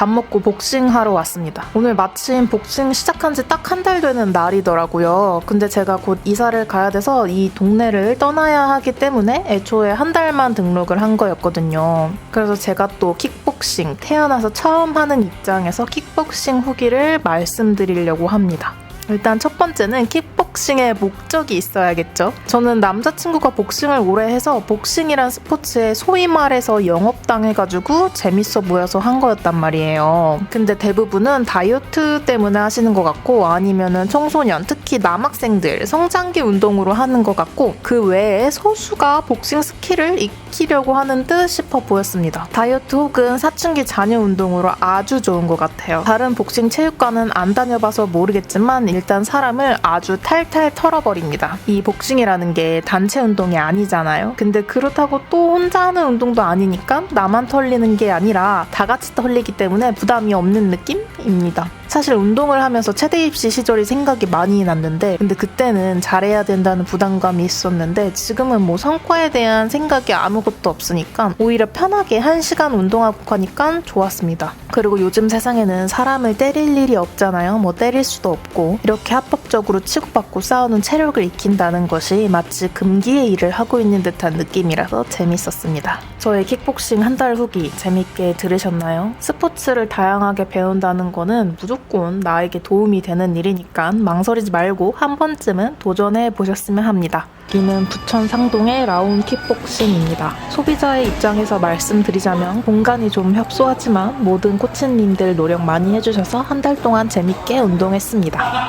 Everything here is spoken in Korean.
밥 먹고 복싱하러 왔습니다. 오늘 마침 복싱 시작한 지 딱 한 달 되는 날이더라고요. 근데 제가 곧 이사를 가야 돼서 이 동네를 떠나야 하기 때문에 애초에 한 달만 등록을 한 거였거든요. 그래서 제가 또 킥복싱, 태어나서 처음 하는 입장에서 킥복싱 후기를 말씀드리려고 합니다. 일단 첫 번째는 킥복싱의 목적이 있어야겠죠. 저는 남자친구가 복싱을 오래 해서 복싱이란 스포츠에 소위 말해서 영업당해가지고 재밌어 보여서 한 거였단 말이에요. 근데 대부분은 다이어트 때문에 하시는 것 같고 아니면은 청소년, 특히 남학생들 성장기 운동으로 하는 것 같고 그 외에 소수가 복싱 스킬을 익히려고 하는 듯 싶어 보였습니다. 다이어트 혹은 사춘기 자녀 운동으로 아주 좋은 것 같아요. 다른 복싱 체육관은 안 다녀봐서 모르겠지만 일단 사람을 아주 탈탈 털어버립니다. 이 복싱이라는 게 단체 운동이 아니잖아요. 근데 그렇다고 또 혼자 하는 운동도 아니니까 나만 털리는 게 아니라 다 같이 털리기 때문에 부담이 없는 느낌 입니다. 사실 운동을 하면서 체대 입시 시절이 생각이 많이 났는데 근데 그때는 잘해야 된다는 부담감이 있었는데 지금은 뭐 성과에 대한 생각이 아무것도 없으니까 오히려 편하게 한 시간 운동하고 가니까 좋았습니다. 그리고 요즘 세상에는 사람을 때릴 일이 없잖아요. 뭐 때릴 수도 없고 이렇게 합법적으로 치고받고 싸우는 체력을 익힌다는 것이 마치 금기의 일을 하고 있는 듯한 느낌이라서 재밌었습니다. 저의 킥복싱 한 달 후기 재밌게 들으셨나요? 스포츠를 다양하게 배운다 는 거는 무조건 나에게 도움이 되는 일이니까 망설이지 말고 한 번쯤은 도전해 보셨으면 합니다. 여기는 부천 상동의 라운 킥복싱입니다. 소비자의 입장에서 말씀드리자면 공간이 좀 협소하지만 모든 코치님들 노력 많이 해주셔서 한 달 동안 재밌게 운동했습니다.